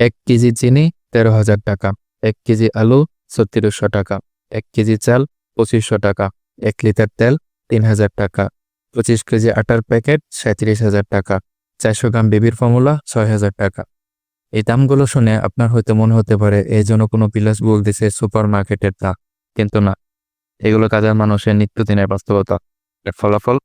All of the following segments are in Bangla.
এক কেজি চিনি তেরো হাজার টাকা, এক কেজি আলু ছত্রিশশো টাকা, এক কেজি চাল পঁচিশশো টাকা, এক লিটার তেল তিন হাজার টাকা, পঁচিশ কেজি আটার প্যাকেট সাঁত্রিশ হাজার টাকা, চারশো গ্রাম বেবির ফর্মুলা ছয় হাজার টাকা। এই দামগুলো শুনে আপনার হয়তো মনে হতে পারে এই জন্য কোনো বিলাসবহুল দেশের সুপার মার্কেটের দাম কিন্তু না, এগুলো কাজের মানুষের নিত্যদিনের বাস্তবতা। এর ফলাফল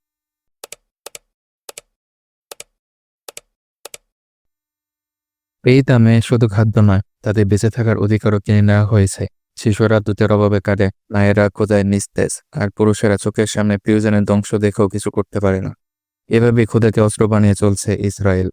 এই দামে শুধু খাদ্য নয়, তাদের বেঁচে থাকার অধিকারও কিনে নেওয়া হয়েছে। শিশুরা দুধের অভাবে কাটে নায়েরা কোজায় নিস্তেজ আর পুরুষেরা চোখের সামনে প্রিয়জনের ধ্বংস দেখেও কিছু করতে পারে না। এভাবে ক্ষুদাকে অস্ত্র বানিয়ে চলছে ইসরায়েল।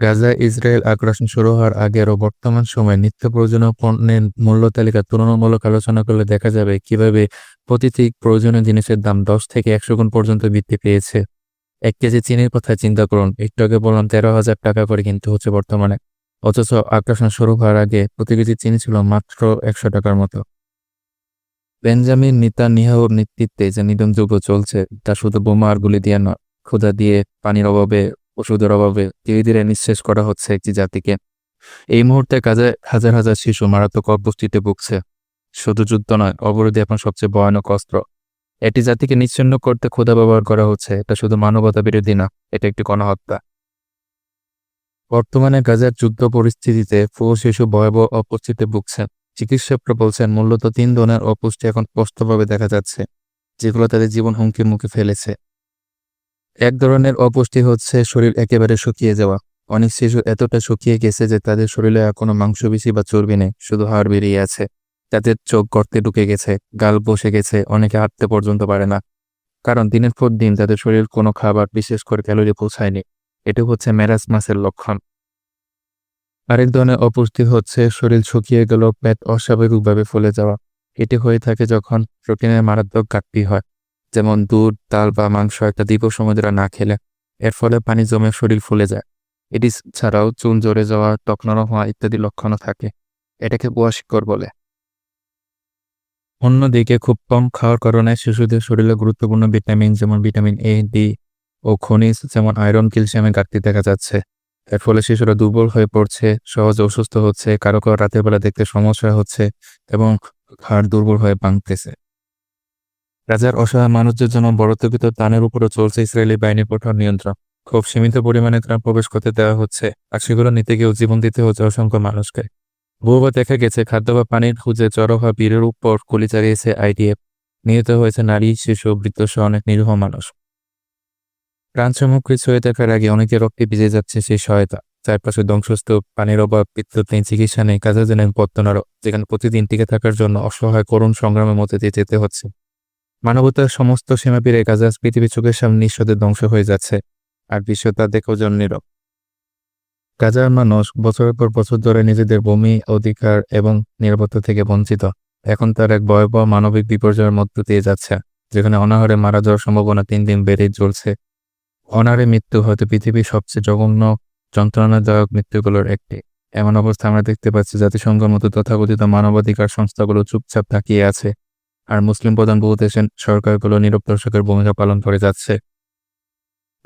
গাজা ইসরায়েল আগ্রাসন শুরু হওয়ার আগের ও বর্তমান সময়ে নিত্য প্রয়োজনীয় পণ্যের মূল্য তালিকা তুলনামূলক আলোচনা করলে দেখা যাবে কীভাবে প্রতিটি প্রয়োজনীয় জিনিসের দাম দশ থেকে একশো গুণ পর্যন্ত বৃদ্ধি পেয়েছে। এক কেজি চিনির কথা চিন্তা করুন। একটু আগে বললাম তেরো হাজার টাকা করে কিনতে হচ্ছে বর্তমানে। অথচ আগ্রাসন শুরু হওয়ার আগে প্রতি কেজি চিনি ছিল মাত্র একশো টাকার মতো। বেঞ্জামিন নিতা নিহাউর নেতৃত্বে যে নিধনযুদ্ধ চলছে, তা শুধু বোমা আর গুলি দিয়ে নয়, ক্ষুধা দিয়ে, পানির অভাবে, ওষুধের অভাবে ধীরে ধীরে নিঃশেষ করা হচ্ছে একটি জাতিকে। এই মুহূর্তে কাজে হাজার হাজার শিশু মারাত্মক অপুষ্টিতে ভুগছে। শুধু যুদ্ধ নয় অবরোধী এখন সবচেয়ে ভয়ানক অস্ত্র। এটি জাতিকে নিচ্ছিন্ন করতে ক্ষুধা ব্যবহার করা হচ্ছে। এটা শুধু মানবতা বিরোধী না, এটা একটি গণহত্যা। বর্তমানে গাজার যুদ্ধ পরিস্থিতিতে পুরো শিশু ভয়াবহ অপুষ্টিতে ভুগছেন। চিকিৎসকরা বলছেন, মূলত তিন ধরনের অপুষ্টি এখন স্পষ্টভাবে দেখা যাচ্ছে, যেগুলো তাদের জীবন হুমকির মুখে ফেলেছে। এক ধরনের অপুষ্টি হচ্ছে শরীর একেবারে শুকিয়ে যাওয়া। অনেক শিশু এতটা শুকিয়ে গেছে যে তাদের শরীরে আর কোনো মাংসপেশি বা চর্বি নেই, শুধু হাড় বেরিয়ে আছে। তাদের চোখ গর্তে ঢুকে গেছে, গাল বসে গেছে, অনেকে হাঁটতে পর্যন্ত পারে না। কারণ দিনের পর দিন তাদের শরীর কোনো খাবার বিশেষ করে ক্যালোরি পৌঁছায়নি। এটি হচ্ছে ম্যারাসমাসের লক্ষণ। আরেক ধরনের অপুষ্টি হচ্ছে, শরীর শুকিয়ে গেল, পেট অস্বাভাবিকভাবে ফুলে যাওয়া। এটি হয়ে থাকে যখন প্রোটিনের মারাত্মক ঘাটতি হয়, যেমন দুধ, ডাল বা মাংস একটা দীর্ঘ সময় না খেলে। এর ফলে পানি জমে শরীর ফুলে যায়। এটি ছাড়াও চুন জড়ে যাওয়া টকনানো হওয়া ইত্যাদি লক্ষণও থাকে। এটাকে বুয়াশিকর বলে। অন্যদিকে খুব কম খাওয়ার কারণে শিশুদের শরীরে গুরুত্বপূর্ণ ভিটামিন যেমন ভিটামিন এ ডি ও খনিজ যেমন আয়রন ক্যালসিয়ামের ঘাটতি দেখা যাচ্ছে। এর ফলে শিশুরা দুর্বল হয়ে পড়ছে, সহজে অসুস্থ হচ্ছে, কারও কারও রাতের বেলা দেখতে সমস্যা হচ্ছে এবং হাড় দুর্বল হয়ে ভাঙতেছে। রাজার অসহায় মানুষদের জন্য বরত্বকৃত তানের উপরও চলছে ইসরায়েলি বাহিনীর কঠোর নিয়ন্ত্রণ। খুব সীমিত পরিমাণে তারা প্রবেশ করতে দেওয়া হচ্ছে, আর সেগুলো নিতে গিয়েও জীবন দিতে হচ্ছে অসংখ্য মানুষকে। বহুবার দেখা গেছে, খাদ্য বা পানির খুঁজে হওয়া বীরের উপর গুলি চালিয়েছে আইডিএফ। নিহত হয়েছে নারী, শিশু, বৃদ্ধ সহ অনেক নিরীহ মানুষ। প্রাণ সামগ্রী ছুঁয়ে দেখার আগে অনেকে রক্তে ভিজে যাচ্ছে সেই সহায়তা। চারপাশে ধ্বংসস্তূপ, পানির অভাব, বিদ্যুৎ নেই, চিকিৎসা নেই, কাজে জেনেন পত্তনারও যেখানে প্রতিদিন টিকে থাকার জন্য অসহায় করুণ সংগ্রামের মধ্যে দিয়ে যেতে হচ্ছে। মানবতার সমস্ত সীমা পেরে গাজা পৃথিবী চোখের সামনে নিঃস্বদে ধ্বংস হয়ে যাচ্ছে, আর বিশ্ব তা দেখেও জন নীরব। গাজার মানুষ বছরের পর বছর ধরে নিজেদের ভূমি, অধিকার এবং নিরাপত্তা থেকে বঞ্চিত। এখন তার এক ভয়াবহ মানবিক বিপর্যয়ের মধ্য দিয়ে যাচ্ছে, যেখানে অনাহারে মারা যাওয়ার সম্ভাবনা তিন দিন বেড়েই চলছে। অনাহারে মৃত্যু হয়তো পৃথিবীর সবচেয়ে জঘন্য, যন্ত্রণাদায়ক মৃত্যুগুলোর একটি। এমন অবস্থা আমরা দেখতে পাচ্ছি, জাতিসংঘের মতো তথাকথিত মানবাধিকার সংস্থাগুলো চুপচাপ তাকিয়ে আছে, আর মুসলিম প্রধান বহু দেশের সরকারগুলো নীরব দর্শকের ভূমিকা পালন করে যাচ্ছে।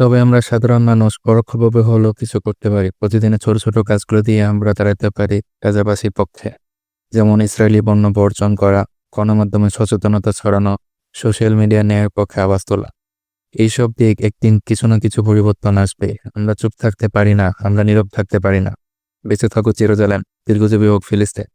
তবে আমরা সাধারণ মানুষ পরোক্ষভাবে হলেও কিছু করতে পারি। প্রতিদিনে ছোট ছোট কাজগুলো দিয়ে আমরা দাঁড়াতে পারি গাজাবাসীর পক্ষে। যেমন ইসরায়েলি পণ্য বর্জন করা, গণমাধ্যমে সচেতনতা ছড়ানো, সোশ্যাল মিডিয়া ন্যায়ের পক্ষে আওয়াজ তোলা। এইসব দিক একদিন কিছু না কিছু পরিবর্তন আসবে। আমরা চুপ থাকতে পারি না, আমরা নীরব থাকতে পারি না। বেঁচে থাকো চিরজালেন দীর্ঘজীবী হোক ফিলিস্তিন।